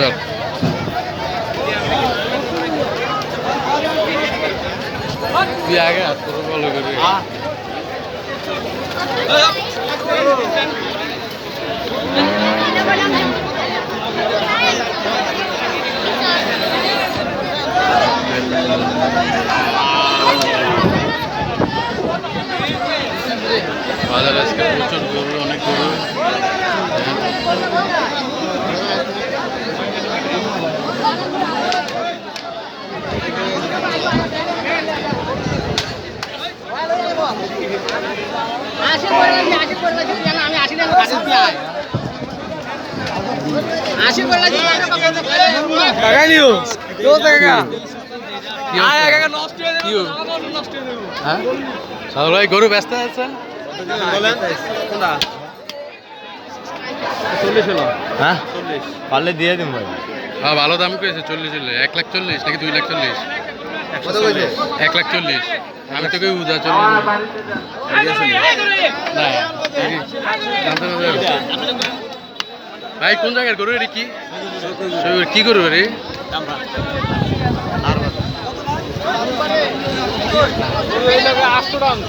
চল তুই আগে হাত করে ফলো করি। বাজার আজকে প্রচুর গরু অনেক গরু আশি করে লাগি, আশি করে লাগি, কেন আমি আশি টাকা নিও? হ্যাঁ ভাই গরু ব্যস্ত আছে? হ্যাঁ? পারলে দিয়ে দিন ভাই। হ্যাঁ ভালো দাম করেছে চল্লিশ এক লাখ চল্লিশ নাকি দুই লাখ চল্লিশ? এক লাখ চল্লিশ। আমি তোকে উদা পারবে? ভাই কোন জায়গার গরু রে কি? কি গরু রে আটশো টাকা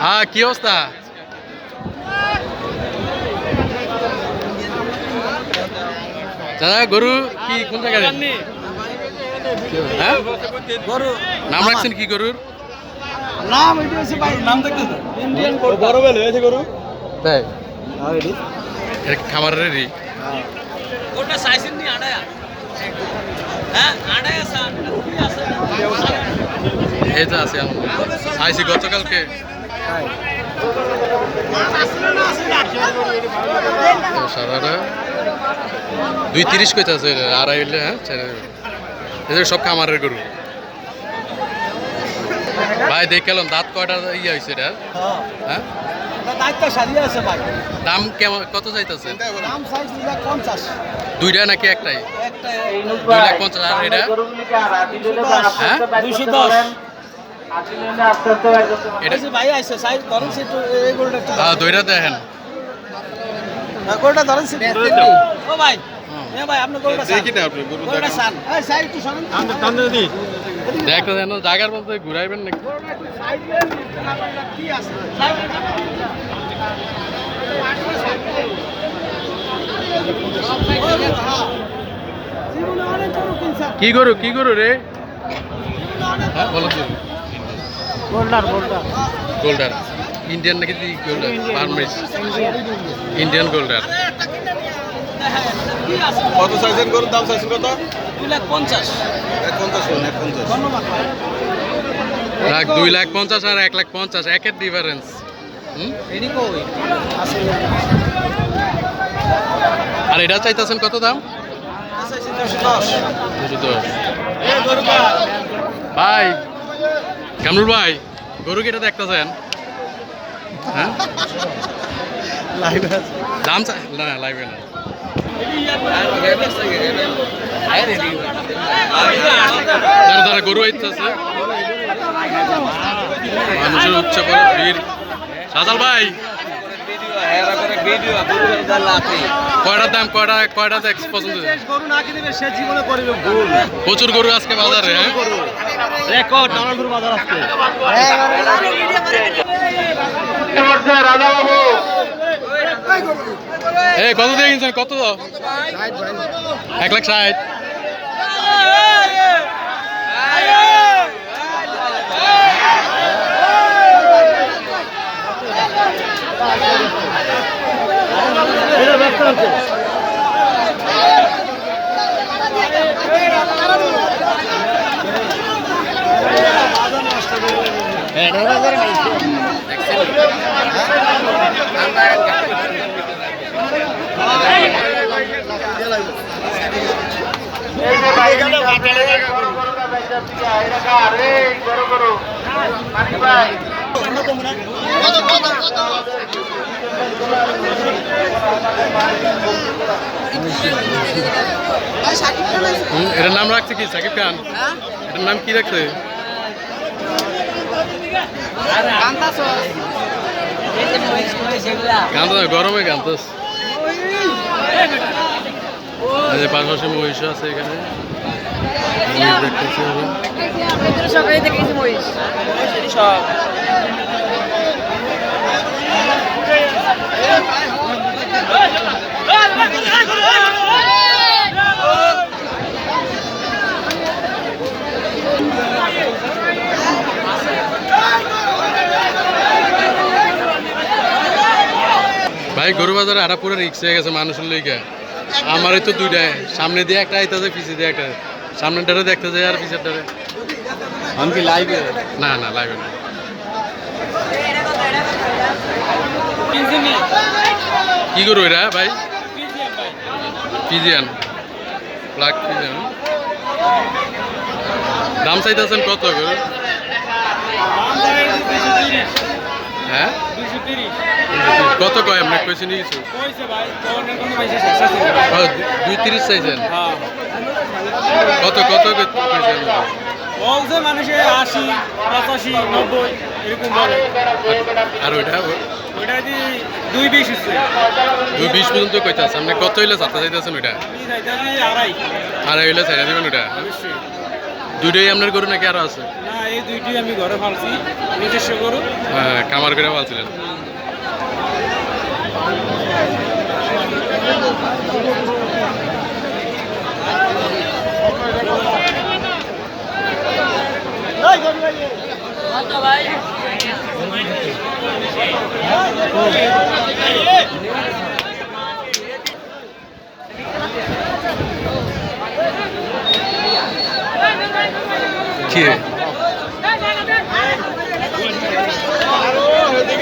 হ্যাঁ কি অবস্থা? দাদা গরু কি কোন জায়গার হ্যাঁ? নাম রাখছেন কি গরুর? নাম এটা নাম ইন্ডিয়ান বড় বেলে হয়েছে গরু। তাই? খামারের ওটা সাইজের নি আড়ায়া। হ্যাঁ, যে আছে আইসি গতকালকে? সাদাটা দুই তিরিশ কইতে আছে আড়াই হইলে হ্যাঁ এদের সব খামারের গরু। ভাই দেখলাম দাঁত কয়টা ইয়ে হয়েছে এটা হ্যাঁ। ভাই? দাম কেমন কত চাইতেছে? দুইটা নাকি একটাই? একটা দুই লাখ পঞ্চাশ আর এটা? হ্যাঁ? দুইশো দশ। গরুটা একটু হ্যাঁ দুইটা দেখেন। হ্যাঁ, ধরেন ও ভাই। হ্যাঁ জায়গার মধ্যে ঘুরাইবেন নাকি? কি কি গরু কি গরু রে? হ্যাঁ গোল্ডার গোল্ডার। গোল্ডার। ইন্ডিয়ান নাকি গোল্ডার? ফার্মেস ইন্ডিয়ান গোল্ডার। কত সাইজের গরুর দাম চাইছেন কত? দুই লাখ পঞ্চাশ। এক পঞ্চাশ এক পঞ্চাশ। ধন্যবাদ লাখ দুই লাখ পঞ্চাশ আর এক লাখ পঞ্চাশ একের ডিফারেন্স আর এটা চাইতেছেন কত দাম আছে দুশো দশ দুশো দশ ভাই কামরুল ভাই গরু কেটে দেখতেছেন? হ্যাঁ? দাম চাই না দাঁড়া গরু আইতেছে। মানুষের উচ্চ করে ভিড়। সাজাল ভাই। কয়টার দাম কয়টা কয়টা পছন্দ? গরু না কিনবে সে জীবনে করবে ভুল প্রচুর গরু আজকে বাজারে হ্যাঁ? রেকর্ড নানান গরু বাজার আজকে। এই কত দিয়ে কিনছেন? কত এক লাখ ষাট। Thank you. করো করো ভাই কত কত কত এটার নাম রাখছে কি? সাকিব খান? এটার নাম কি রাখছে? গান্তাস গরমে গান্তাস পাশাপাশি মহিষ আছে এখানে। দেখতেছি দেখেছি মহিষ। সব। ভাই গরু বাজারে আরা পুরো রিক্স হয়ে গেছে মানুষের লইকা আমারই তো দুইটা সামনে দিয়ে একটা আইতাছে পিছিয়ে দিয়ে একটা। সামনেটারে দেখতে যায় আর পিছেরটারে। আমি কি লাইভে না না লাগবে না। কি করব এরা ভাই? পিজিয়ান ব্ল্যাক পিজিয়ান দাম চাইতেছেন কত গরু? হ্যাঁ? কত কয়? আপনি কইছেন কিছু দুই তিরিশ চাইছেন? কত কত কইছেন? বলছে আশি পঁচাশি নব্বই এরকম বলে। আর ওইটা? ওইটা যদি দুই বিশ হচ্ছে। দুই বিশ পর্যন্ত কইতাছে আপনি কত হইলে চাতে চাইতেছেন ওইটা? আড়াই। আড়াই হইলে চাইয়া দিবেন ওইটা? অবশ্যই। দুইটাই আপনার গরু নাকি আরও আছে? না এই দুইটি আমি ঘরে ফালছি। নিজস্ব গরু। হ্যাঁ, কামার করে বলছিলেন। কি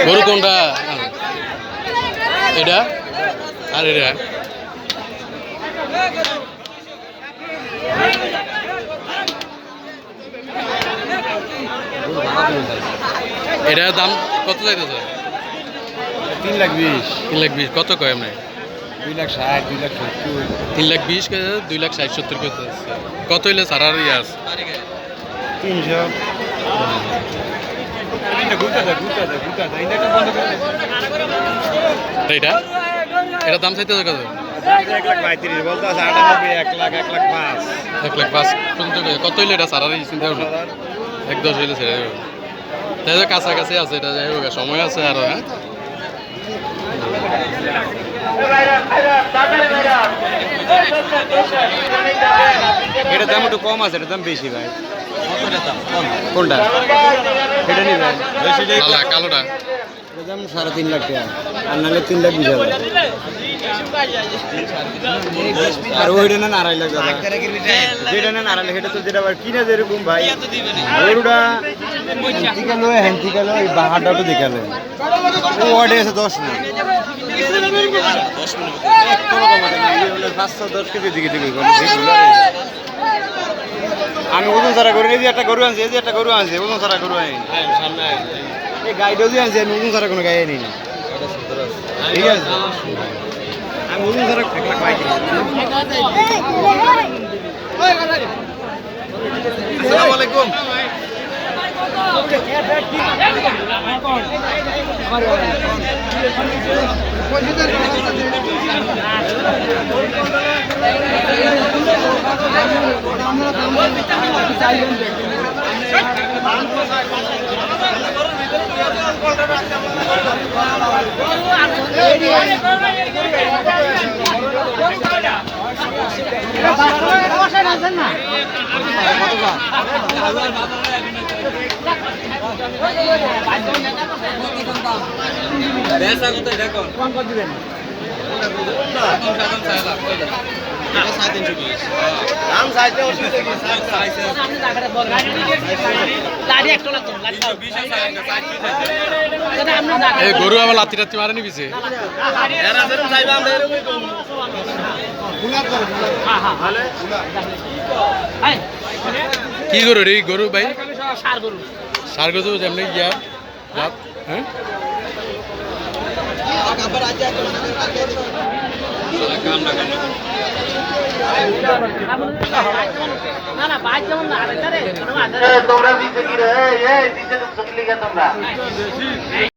গরু কোনটা এটা? আর এটা? এটার দাম কত চাইতেছে? তিন লাখ বিশ। তিন লাখ বিশ। কত কয় আপনি? দুই লাখ ষাট দুই লাখ সত্তর। তিন লাখ বিশ দুই লাখ ষাট সত্তর কত কত হইলে সারার ইয়াস? তিনশো। এটা এটা এটা? দাম চাইতেছে কত? এক লাখ পঁয়ত্রিশ বলতে আছে আটানব্বই এক লাখ এক লাখ পাঁচ। এক লাখ পাঁচ কত? হইলে এটা? চিন্তা করুন এক দশ হইলে ছেড়ে দেবো। তাই তো কাছাকাছি আছে এটা যাই হোক সময় আছে আরও হ্যাঁ? এটার দাম একটু কম আছে এটার দাম বেশি ভাই। কোনটা? এটা নিবেন কালোটা। দাম সাড়ে তিন লাখ টাকা আর নাহলে তিন লাখ বিশ হাজার। আর ওইটা নেন আড়াই লাখ যেটা নেন আড়াই লাখ এটা তো যেটা আবার কিনে যেরকম ভাই। গরুটা হ্যান্তিকা লয় হ্যান্তিকা লয় বাহারটা তো দেখালে ও ওয়ার্ডে আছে দশ মিনিট এই হলো পাঁচশো দশ কেজি দিকে দিকে আমি ওজন সারা গরু এই যে একটা গরু আনছি এই যে একটা গরু আনছি ওজন সারা গরু আনি এই গাইডও যে আনছি আমি ওজন সারা কোনো গাই আনি না। ঠিক আছে? আমি ওজন পাই আসসালামু আলাইকুম। দাম চাইতে অসুবিধা কি লাঠি একটা লাগতো লাঠি দাও। দাদা, আপনার জায়গা। এই গরু আবার লাতি টাতি মারেনি পিছে? করব হাই, কি গরু রে এই গরু ভাই? সার গরু। সার গরু যেমনি গিয়া জাত। হ্যাঁ? তোমরা দিতে কি রে? এই দিতে তোমরা।